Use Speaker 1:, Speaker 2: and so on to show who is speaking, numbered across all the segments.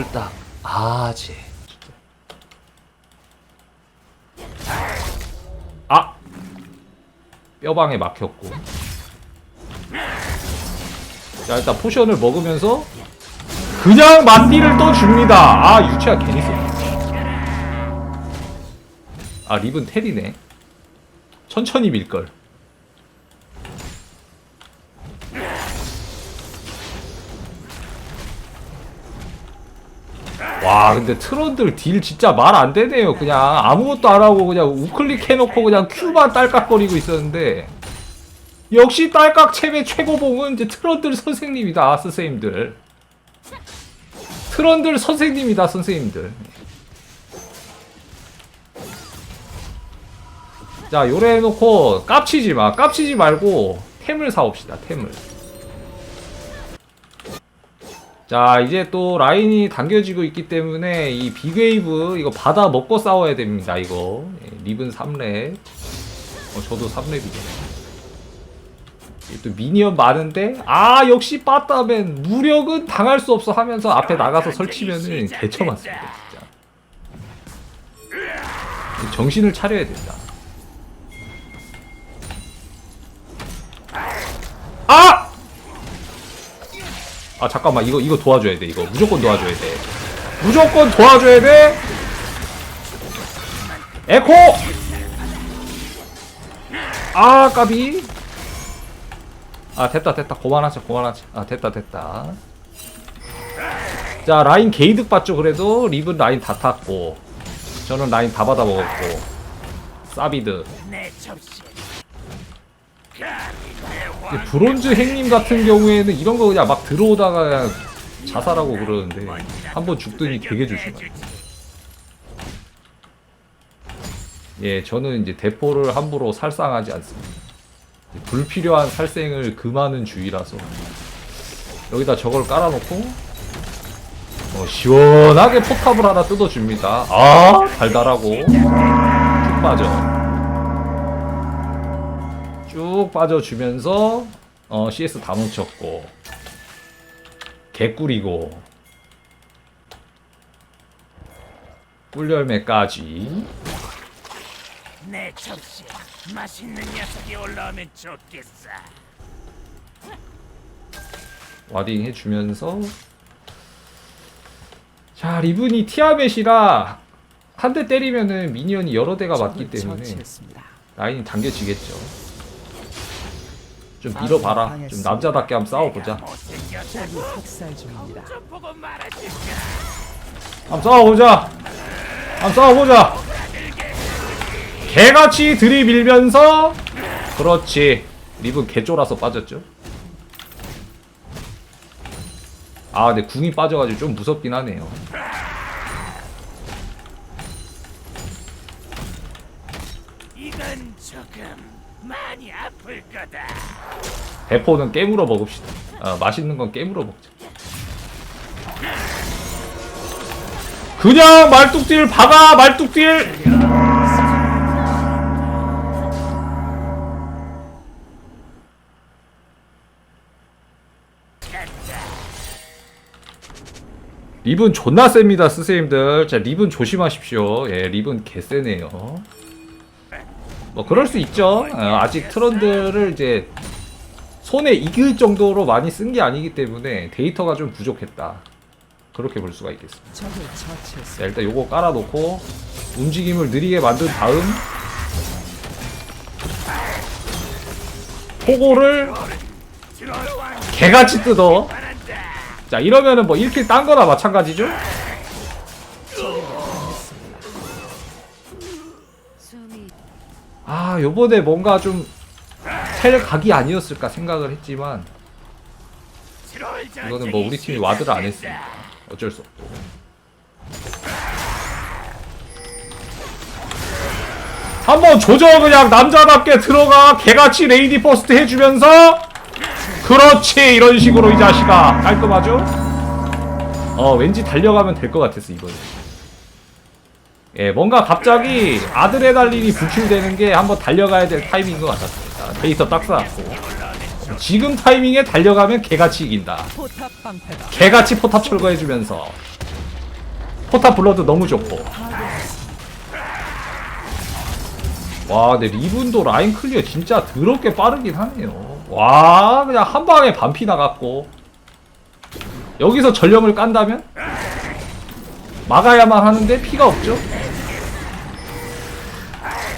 Speaker 1: 철딱 아재 아! 뼈방에 막혔고. 자 일단 포션을 먹으면서 그냥 만디를 떠줍니다. 아 유치아 괜히 아 립은 텔이네. 천천히 밀걸 와 근데 트런들 딜 진짜 말 안 되네요. 그냥 아무것도 안 하고 그냥 우클릭 해놓고 그냥 큐만 딸깍거리고 있었는데. 역시 딸깍 체의 최고봉은 이제 트런들 선생님이다 선생님들. 트런들 선생님이다 선생님들. 자 요래 해놓고 깝치지 마. 깝치지 말고 템을 사옵시다 템을 자 이제 또 라인이 당겨지고 있기 때문에 이 빅웨이브 이거 받아 먹고 싸워야 됩니다 이거. 예, 립은 3렙. 어, 저도 3렙이죠. 또 미니언 많은데 아 역시 빠따맨. 무력은 당할 수 없어 하면서 앞에 나가서 설치면은 개처 맞습니다 진짜. 정신을 차려야 된다 아 잠깐만. 이거 이거 도와줘야 돼 이거. 무조건 도와줘야 돼. 무조건 도와줘야 돼! 에코! 아 까비. 아 됐다 됐다. 고만하자 고만하자. 아 됐다 됐다. 자 라인 게이득 봤죠 그래도. 립은 라인 다 탔고. 저는 라인 다 받아 먹었고. 사비드 브론즈 행님 같은 경우에는 이런 거 그냥 막 들어오다가 그냥 자살하고 그러는데 한 번 죽더니 되게 조심하네. 예, 저는 이제 대포를 함부로 살상하지 않습니다. 불필요한 살생을 금하는 주의라서 여기다 저걸 깔아놓고 어, 시원하게 포탑을 하나 뜯어줍니다. 아 달달하고 쭉 빠져. 쭉 빠져주면서 어, CS 다 묻혔고 개꿀이고 꿀열매까지.
Speaker 2: 내 접시 맛있는 녀석이 올라오면 좋겠어.
Speaker 1: 와딩 해주면서. 자 리븐이 티아멧이라 한 대 때리면은 미니언이 여러 대가 맞기 때문에 라인이 당겨지겠죠 좀 밀어봐라 좀 남자답게 한번 싸워보자
Speaker 3: 학살 중입니다.
Speaker 1: 한번 싸워보자. 한번 싸워보자. 개같이 들이밀면서 그렇지. 립은 개쫄아서 빠졌죠. 아, 근데 궁이 빠져가지고 좀 무섭긴 하네요.
Speaker 2: 이건 조금 많이 아플 거다
Speaker 1: 대포는 깨물어 먹읍시다. 아, 맛있는 건 깨물어 먹자. 그냥 말뚝딜 박아 말뚝딜. 립은 존나 셉니다, 스세님들. 자, 립은 조심하십시오. 예, 립은 개세네요. 뭐 그럴 수 있죠. 어, 아직 트런드를 이제 손에 익을 정도로 많이 쓴 게 아니기 때문에 데이터가 좀 부족했다. 그렇게 볼 수가 있겠습니다. 자, 일단 요거 깔아놓고 움직임을 느리게 만든 다음 포고를 개같이 뜯어. 자, 이러면은 뭐 1킬 딴 거나 마찬가지죠? 아, 요번에 뭔가 좀 텔 각이 아니었을까 생각을 했지만 이거는 뭐 우리 팀이 와드를 안 했으니까 어쩔 수 없고. 한번 조져 그냥 남자답게 들어가 개같이 레이디 퍼스트 해주면서 그렇지 이런 식으로 이 자식아 깔끔하죠? 어 왠지 달려가면 될 것 같았어 이번에 예 뭔가 갑자기 아드레날린이 분출되는 게 한번 달려가야 될 타이밍인 것 같았습니다. 데이터 딱 쌓았고. 지금 타이밍에 달려가면 개같이 이긴다. 개같이 포탑 철거해주면서. 포탑 블러드 너무 좋고. 와 근데 리븐도 라인 클리어 진짜 더럽게 빠르긴 하네요. 와 그냥 한 방에 반피 나갔고. 여기서 전령을 깐다면 막아야만 하는데 피가 없죠?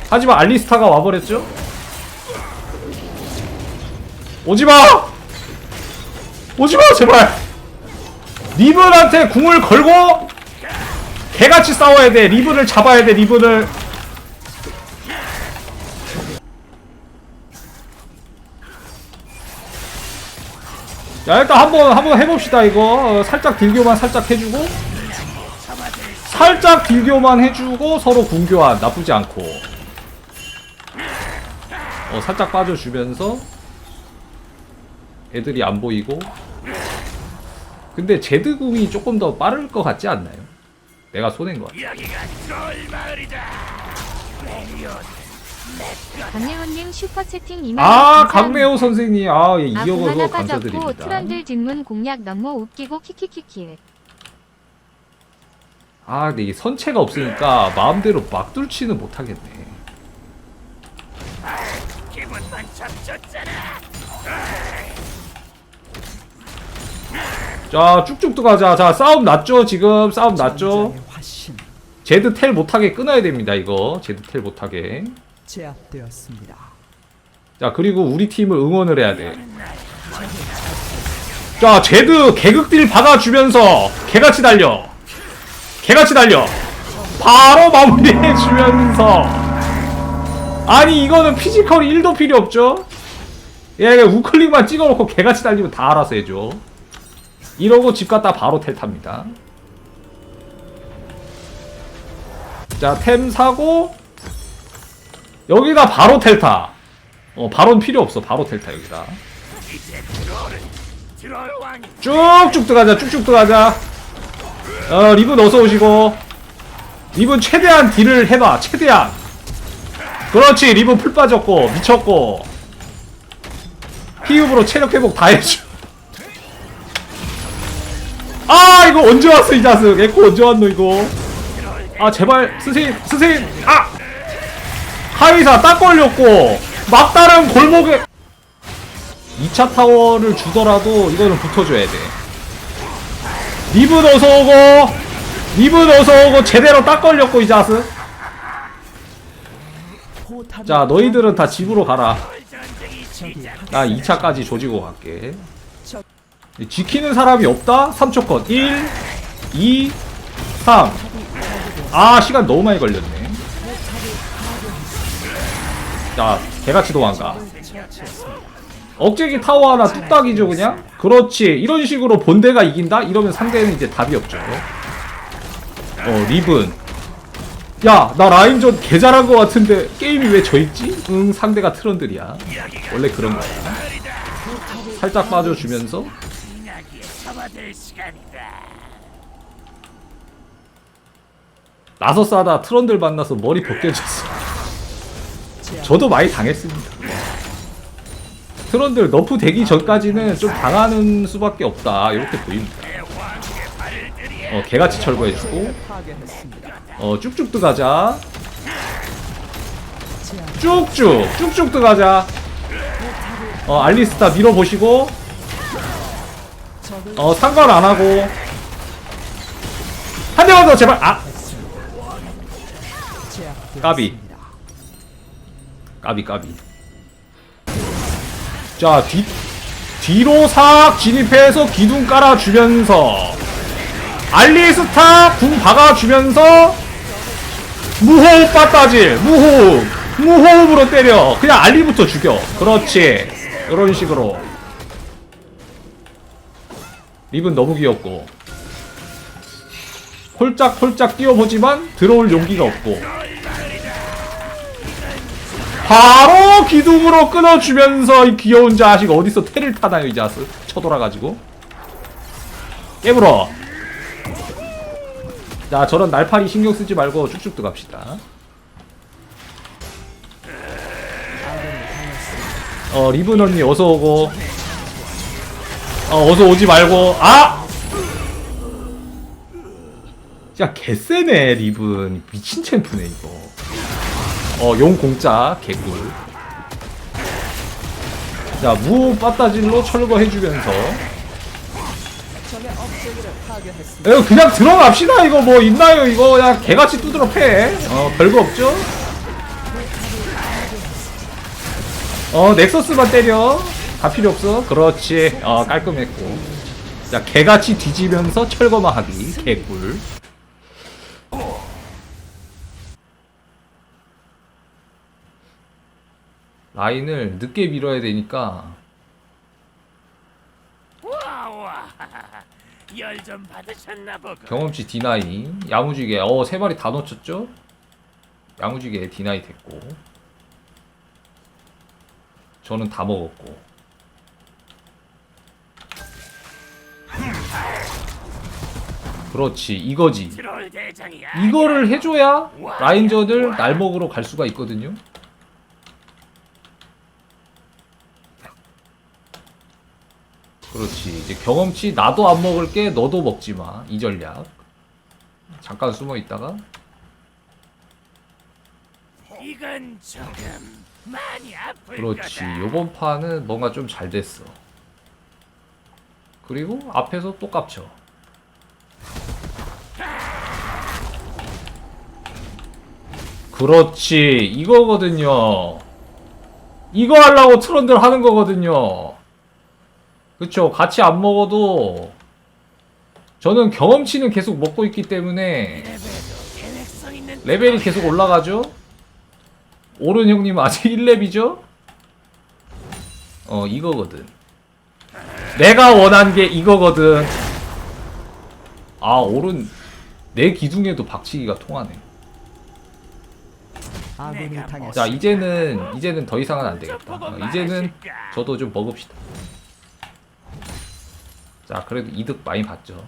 Speaker 1: 하지만 알리스타가 와버렸죠? 오지마! 오지마 제발! 리븐한테 궁을 걸고 개같이 싸워야 돼. 리븐을 잡아야 돼 리븐을 야 일단 한번 한번 해봅시다 이거. 어, 살짝 딜교만 살짝 해주고 살짝 딜교만 해주고 서로 궁교환 나쁘지 않고. 어 살짝 빠져주면서 애들이 안 보이고. 근데 제드궁이 조금 더 빠를 것 같지 않나요? 내가 손해인 것 같아.
Speaker 2: 여기가 troll 마을이다. 레리온,
Speaker 4: 강래원님 슈퍼 채팅 2만
Speaker 1: 아 강매호 선생님. 아 예, 이어서 감사드립니다.
Speaker 4: 트런들 질문 공략 너무 웃기고 키키키키
Speaker 1: 아 근데 이게 선체가 없으니까 마음대로 막 뚫지는 못하겠네. 자 쭉쭉 들어가자. 자 싸움 났죠 지금? 싸움 났죠? 제드 텔 못하게 끊어야 됩니다 이거. 제드 텔 못하게.
Speaker 3: 제압되었습니다.
Speaker 1: 자 그리고 우리 팀을 응원을 해야 돼자 제드 개극딜 박아주면서 개같이 달려 개같이 달려. 바로 마무리해주면서. 아니 이거는 피지컬이 1도 필요 없죠? 예 그냥 우클릭만 찍어놓고 개같이 달리면 다 알아서 해줘. 이러고 집 갔다 바로 텔 탑니다. 자 템 사고 여기다 바로 텔타. 어 바론 필요 없어. 바로 텔타 여기다. 쭉쭉 들어가자. 쭉쭉 들어가자 어 리븐 어서 오시고. 리븐 최대한 딜을 해봐 최대한. 그렇지 리븐 풀 빠졌고 미쳤고. 피읍으로 체력 회복 다 해줘. 아 이거 언제 왔어 이 자식 에코 언제 왔노 이거? 아 제발 스세임 스세임 아! 카이사 딱 걸렸고 막다른 골목에. 2차 타워를 주더라도 이거는 붙어줘야 돼. 리븐 어서 오고, 리븐 어서 오고, 제대로 딱 걸렸고, 이 자스. 자, 너희들은 다 집으로 가라. 나 2차까지 조지고 갈게.
Speaker 3: 적-
Speaker 1: 지키는 사람이 없다? 3초 컷. 1, 2, 3. 아, 시간 너무 많이 걸렸네. 자, 개같이 도망가. 억제기 타워 하나 뚝딱이죠 그냥? 그렇지 이런 식으로 본대가 이긴다? 이러면 상대는 이제 답이 없죠 어 리븐 야 나 라인전 개 잘한 거 같은데 게임이 왜 져있지? 응 상대가 트런들이야 원래 그런 거야 살짝 빠져주면서. 나서 싸다 트런들 만나서 머리 벗겨졌어 저도 많이 당했습니다 트런들 너프 되기 전까지는 좀 당하는 수밖에 없다. 이렇게 보입니다. 어 개같이 철거해주고. 어 쭉쭉 들어가자. 쭉쭉 쭉쭉 들어가자. 어 알리스타 밀어보시고. 어 상관 안하고. 한 대만 더 제발. 아. 까비. 까비 까비 자 뒤, 뒤로 싹 진입해서 기둥 깔아주면서 알리스타 궁 박아주면서 무호흡 빠따질 무호흡 무호흡으로 때려. 그냥 알리부터 죽여. 그렇지. 이런 식으로. 립은 너무 귀엽고. 홀짝홀짝 뛰어보지만 들어올 용기가 없고 바로 기둥으로 끊어주면서 이 귀여운 자식 어디서 테를 타나요 이 자식? 쳐돌아가지고. 깨물어. 자 저런 날파리 신경 쓰지 말고 쭉쭉 들어갑시다. 어 리븐 언니 어서 오고. 어 어서 오지 말고. 아! 진짜 개쎄네 립은 미친 챔프네 이거 어 용 공짜 개꿀. 자 무 빠따질로 철거해주면서. 이거 그냥 들어갑시다 이거 뭐 있나요 이거? 그냥 개같이 두드러 패 어 별거 없죠? 어 넥서스만 때려. 다 필요 없어. 그렇지. 어 깔끔했고. 자 개같이 뒤지면서 철거만 하기. 개꿀 라인을 늦게 밀어야 되니까.
Speaker 2: 와와 열좀 받으셨나 보고
Speaker 1: 경험치 디나이 야무지게 어세 마리 다 놓쳤죠? 야무지게 디나이 됐고. 저는 다 먹었고. 그렇지 이거지.
Speaker 2: 트롤 대장이
Speaker 1: 이거를 해줘야 라인전을 날먹으로 갈 수가 있거든요 그렇지 이제 경험치 나도 안 먹을게 너도 먹지마. 이 전략. 잠깐 숨어 있다가.
Speaker 2: 이건 조금 많이 아플
Speaker 1: 그렇지.
Speaker 2: 거다.
Speaker 1: 요번 판은 뭔가 좀 잘 됐어. 그리고 앞에서 또 깝쳐. 그렇지. 이거거든요. 이거 하려고 트런들 하는 거거든요 그쵸 같이 안 먹어도 저는 경험치는 계속 먹고 있기 때문에 레벨이 계속 올라가죠? 오른 형님 아직 1렙이죠? 어 이거거든 내가 원한 게 이거거든 아 오른 내 기둥에도 박치기가 통하네. 자 이제는 이제는 더 이상은 안 되겠다 어, 이제는 저도 좀 먹읍시다 자 그래도 이득 많이 봤죠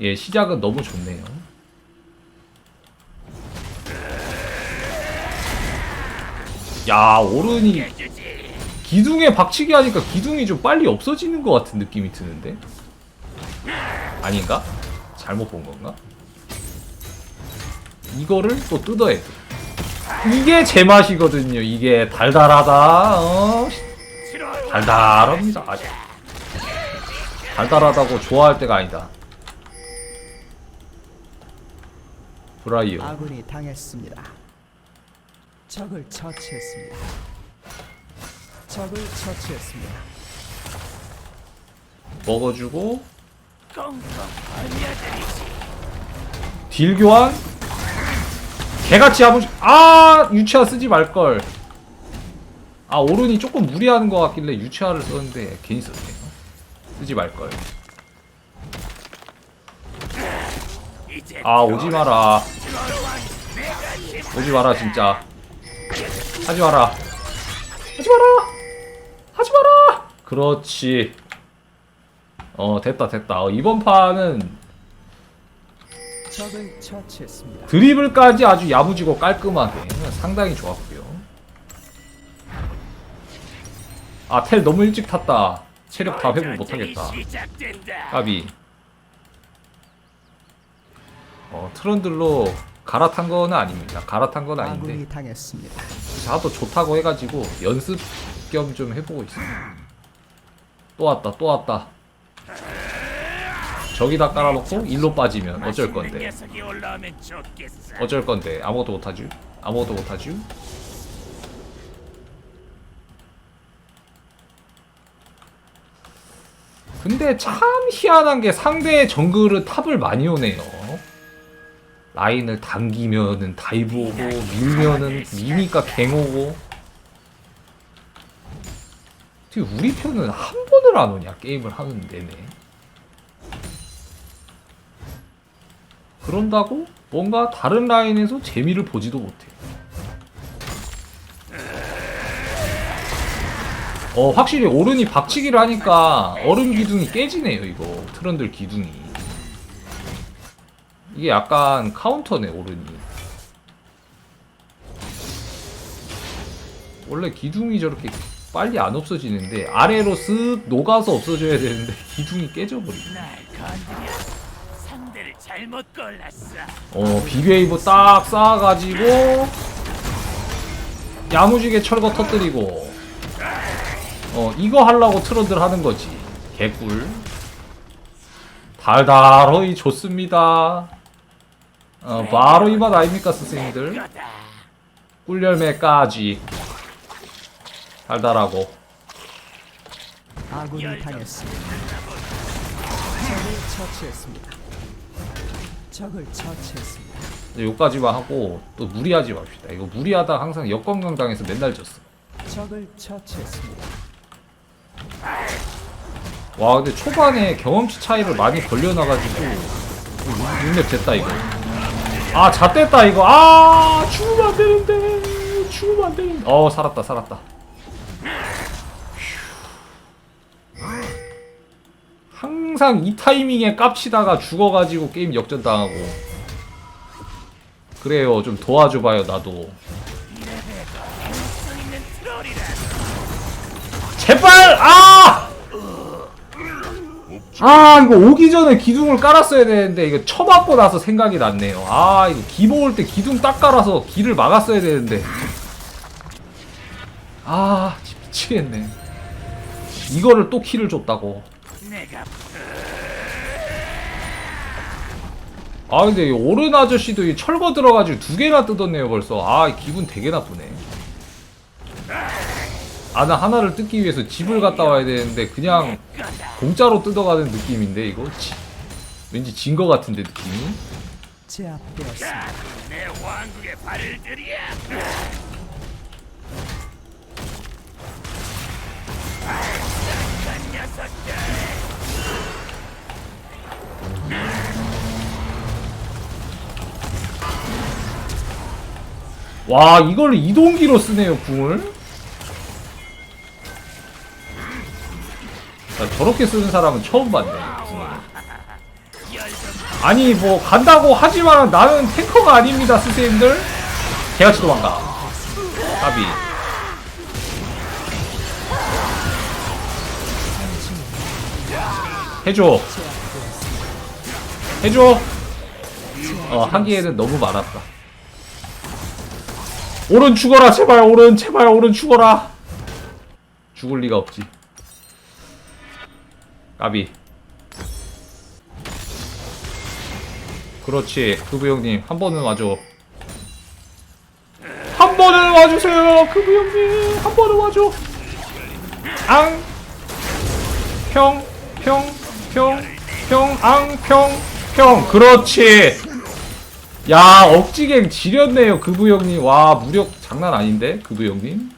Speaker 1: 예 시작은 너무 좋네요 야 오른이 기둥에 박치기 하니까 기둥이 좀 빨리 없어지는 것 같은 느낌이 드는데 아닌가? 잘못 본 건가? 이거를 또 뜯어야 돼 이게 제 맛이거든요 이게 달달하다 어? 달달합니다 아주 달달하다고 좋아할 때가 아니다 브라이어
Speaker 3: 아군이 당했습니다. 적을 처치했습니다. 적을 처치했습니다.
Speaker 1: 먹어주고 딜 교환 개같이 아버지 아 유치화 쓰지 말걸. 아 오른이 조금 무리하는 것 같길래 유치화를 썼는데 괜히 썼네요 쓰지 말걸. 아 오지 마라. 오지 마라 진짜. 하지 마라. 하지 마라! 하지 마라! 그렇지. 어 됐다 됐다. 어, 이번 판은
Speaker 3: 적을 처치했습니다.
Speaker 1: 드리블까지 아주 야무지고 깔끔하게 상당히 좋았고요. 아 텔 너무 일찍 탔다. 체력 다 회복 못하겠다. 까비. 어 트런들로 갈아탄 거는 아닙니다. 갈아탄 건 아닌데
Speaker 3: 아군이 당했습니다.
Speaker 1: 자도 좋다고 해가지고 연습 겸 좀 해보고 있어요. 또 왔다 또 왔다. 저기다 깔아놓고 일로 빠지면 어쩔 건데. 어쩔 건데. 아무것도 못하죠 아무것도 못하죠 근데 참 희한한 게 상대의 정글은 탑을 많이 오네요. 라인을 당기면은 다이브 오고 밀면은 미니까 갱 오고. 우리 편은 한 번을 안 오냐 게임을 하는 내내 그런다고 뭔가 다른 라인에서 재미를 보지도 못해. 어 확실히 오른이 박치기를 하니까 얼음 기둥이 깨지네요 이거. 트런들 기둥이. 이게 약간 카운터네 오른이. 원래 기둥이 저렇게 빨리 안 없어지는데 아래로 쓱 녹아서 없어져야 되는데 기둥이 깨져버리네
Speaker 2: 잘못 골랐어.
Speaker 1: 어 비웨이브 딱 쌓아가지고 야무지게 철거 터뜨리고 어 이거 하려고 트런들 하는 거지 개꿀 달달하이 좋습니다 어 바로 이 맛 아닙니까
Speaker 2: 이거다.
Speaker 1: 꿀열매까지 달달하고
Speaker 3: 아군이 당했습니다. 적을 처치했습니다. 적을 처치했습니다.
Speaker 1: 요까지만 하고 또 무리하지 맙시다. 이거 무리하다 항상 역건강 당해서 맨날 졌어.
Speaker 3: 적을 처치했습니다.
Speaker 1: 와 근데 초반에 경험치 차이를 많이 벌려놔가지고 눈랩 됐다 이거. 아 잣됐다 이거. 아 죽으면 안 되는데. 죽으면 안 되는데. 어 살았다 살았다 항상 이 타이밍에 깝치다가 죽어가지고 게임 역전당하고. 그래요. 좀 도와줘봐요 나도. 제발! 아! 아 이거 오기 전에 기둥을 깔았어야 되는데 이거 쳐맞고 나서 생각이 났네요. 아 이거 기 모을 때 기둥 딱 깔아서 길을 막았어야 되는데. 아 미치겠네. 이거를 또 키를 줬다고 아 근데 이 오른 아저씨도 이 철거 들어가지고 두 개나 뜯었네요 벌써 아 기분 되게 나쁘네 아나 하나를 뜯기 위해서 집을 갔다 와야 되는데 그냥. 공짜로 뜯어가는 느낌인데 이거 지- 왠지 진 거 같은데 느낌이
Speaker 3: 제압되었습니다.
Speaker 2: 내 왕국에 발을. 아, 녀석들.
Speaker 1: 와 이걸 이동기로 쓰네요 궁을. 나 저렇게 쓰는 사람은 처음 봤네 궁을. 아니 뭐 간다고 하지만 나는 탱커가 아닙니다 스세님들. 개같이 도망가 까비 해줘 해줘. 어 하기에는 너무 많았다. 오른 죽어라 제발. 오른 제발. 오른 죽어라. 죽을 리가 없지. 까비. 그렇지 그부 형님. 한 번은 와줘. 한 번은 와주세요 그부 형님. 한 번은 와줘. 앙 평 평 평 평 앙 평 평 그렇지. 야 억지갱 지렸네요 그부 형님. 와 무력 장난 아닌데 그부 형님?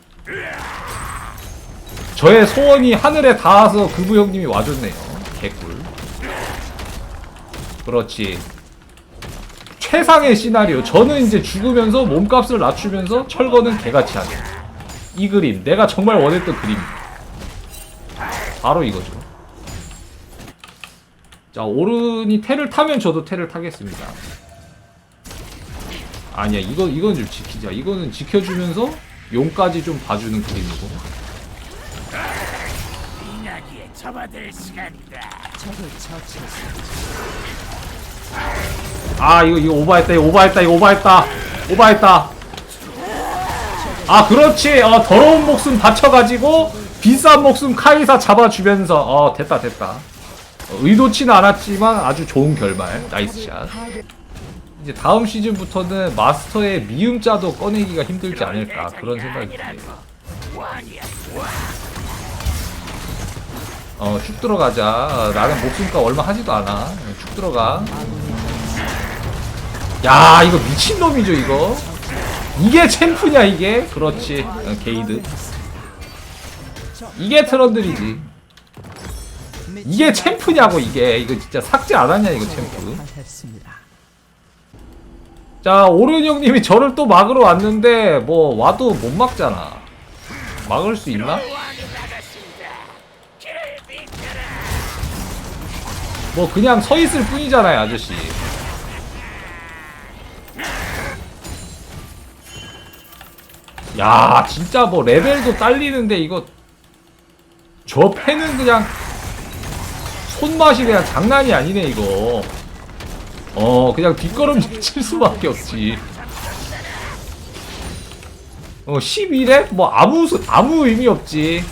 Speaker 1: 저의 소원이 하늘에 닿아서 그부 형님이 와줬네요. 개꿀. 그렇지. 최상의 시나리오. 저는 이제 죽으면서 몸값을 낮추면서 철거는 개같이 하는 이 그림. 내가 정말 원했던 그림. 바로 이거죠 자 오른이 테를 타면 저도 테를 타겠습니다. 아니야 이거 이건 좀 지키자. 이거는 지켜주면서 용까지 좀 봐주는 그림이고.
Speaker 2: 빙하기에 접어들 시간이다.
Speaker 3: 적을 처치했습니다.
Speaker 1: 아 이거 이거 오버했다 이거 오버했다 이거 오버했다. 오버했다. 아 그렇지. 어 더러운 목숨 바쳐가지고 비싼 목숨 카이사 잡아주면서. 어 됐다 됐다. 어, 의도치는 않았지만 아주 좋은 결말. 나이스 샷. 이제 다음 시즌부터는 마스터의 미음자도 꺼내기가 힘들지 않을까 그런 생각이 듭니다.
Speaker 2: 왕이야.
Speaker 1: 어쭉 들어가자. 나는 목숨값 얼마 하지도 않아. 쭉 들어가. 야 이거 미친놈이죠 이거? 이게 챔프냐 이게? 그렇지. 어, 게이드. 이게 트런들이지 이게 챔프냐고 이게 이거 진짜 삭제 안 하냐 이거 챔프. 자 오른 형님이 저를 또 막으러 왔는데 뭐 와도 못 막잖아 막을 수 있나? 뭐 그냥 서 있을 뿐이잖아요 아저씨 야 진짜 뭐 레벨도 딸리는데 이거 저 패는 그냥 손맛이 그냥 장난이 아니네 이거. 어 그냥 뒷걸음질 칠 수밖에 없지. 어 11에? 뭐 아무 수- 아무 의미 없지.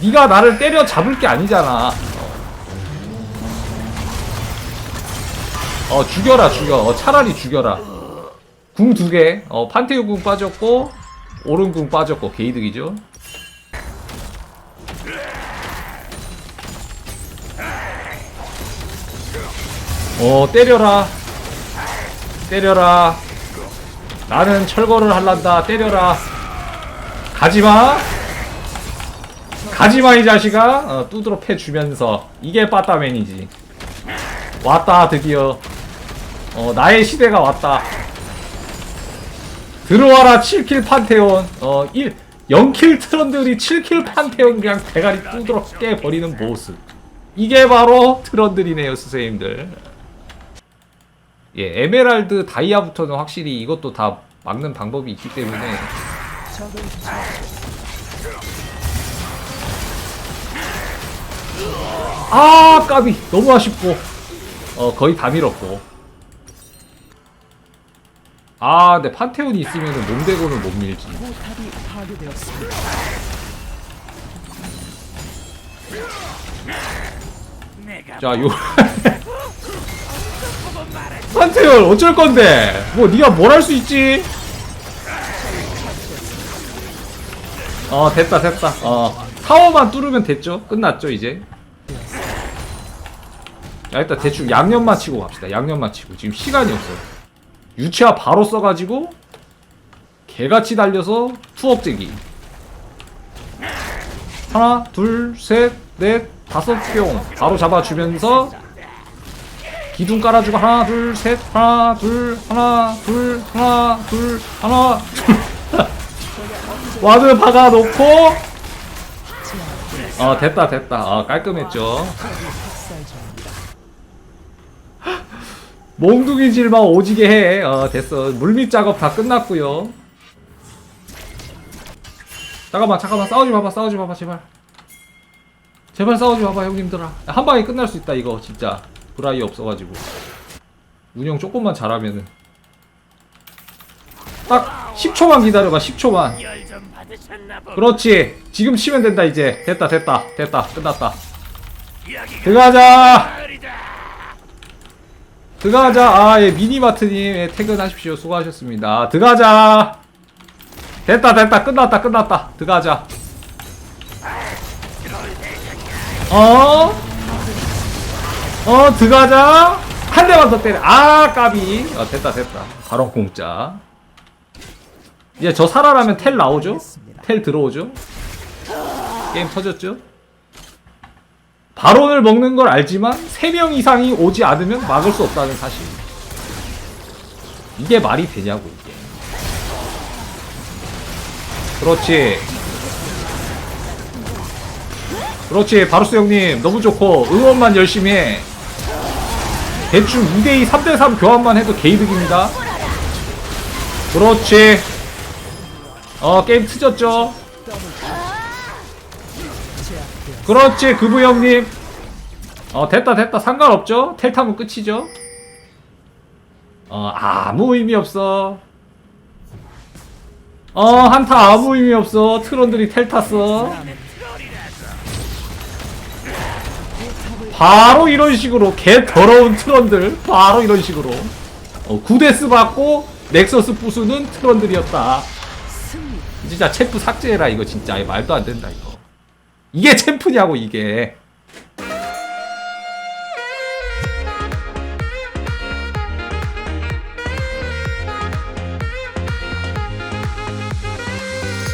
Speaker 1: 네가 나를 때려 잡을 게 아니잖아. 어 죽여라 죽여. 어, 차라리 죽여라. 궁 두개. 어 판테오 궁 빠졌고 오른 궁 빠졌고 게이득이죠 어 때려라. 때려라. 나는 철거를 할란다. 때려라. 가지마. 가지마 이 자식아. 어, 두드러 패주면서. 이게 빠따맨이지. 왔다 드디어. 어 나의 시대가 왔다. 들어와라 7킬 판테온. 어 1, 0킬 트런들이 7킬 판테온 그냥 대가리 두드러 깨버리는 모습. 이게 바로 트런들이네요 선생님들 예 에메랄드 다이아부터는 확실히 이것도 다 막는 방법이 있기 때문에. 아 까비. 너무 아쉽고. 어 거의 다 밀었고. 아 근데 판테온이 있으면은 몸대고는 못 밀지.
Speaker 2: 내가
Speaker 1: 자요 판테온 어쩔 건데? 뭐 네가 뭘 할 수 있지? 어 됐다 됐다. 어. 타워만 뚫으면 됐죠? 끝났죠 이제? 야 일단 대충 양념만 치고 갑시다. 양념만 치고. 지금 시간이 없어요 유치화 바로 써가지고 개같이 달려서 투업제기. 하나 둘 셋 넷 다섯 뿅 바로 잡아주면서 기둥 깔아주고 하나 둘 셋 하나 둘 하나 둘 하나 둘 하나 둘 와드 박아놓고 어 됐다 됐다 어 깔끔했죠. 몽둥이 질만 오지게 해. 어, 됐어. 물밑 작업 다 끝났고요. 잠깐만, 잠깐만. 싸우지 마봐, 싸우지 마봐, 제발. 제발 싸우지 마봐, 형님들아. 한 방에 끝날 수 있다, 이거, 진짜. 브라이 없어가지고. 운영 조금만 잘하면은. 딱 10초만 기다려봐, 10초만.
Speaker 2: 열좀 받으셨나 보.
Speaker 1: 그렇지. 지금 치면 된다, 이제. 됐다, 됐다, 됐다. 끝났다. 들어가자! 들어가자. 아, 예, 미니마트님, 예, 퇴근하십시오. 수고하셨습니다. 들어가자. 됐다, 됐다. 끝났다, 끝났다. 들어가자. 어? 어, 들어가자. 한 대만 더 때려. 아, 까비. 어, 됐다, 됐다. 바로 공짜. 이제 저 살아라면 텔 나오죠? 텔 들어오죠? 게임 터졌죠? 바론을 먹는 걸 알지만 3명 이상이 오지 않으면 막을 수 없다는 사실. 이게 말이 되냐고 이게. 그렇지. 그렇지. 바루스 형님 너무 좋고 응원만 열심히 해. 대충 2대2 3대3 교환만 해도 개이득입니다. 그렇지. 어 게임 트졌죠. 그렇지 그부 형님. 어 됐다 됐다. 상관없죠? 텔 타면 끝이죠? 어 아무 의미 없어. 어 한타 아무 의미 없어. 트론들이 텔 탔어 바로 이런 식으로 개 더러운 트런들 바로 이런 식으로. 어, 구데스 받고 넥서스 부수는 트런들이었다. 진짜 챔프 삭제해라 이거 진짜. 말도 안 된다 이거. 이게 챔프냐고 이게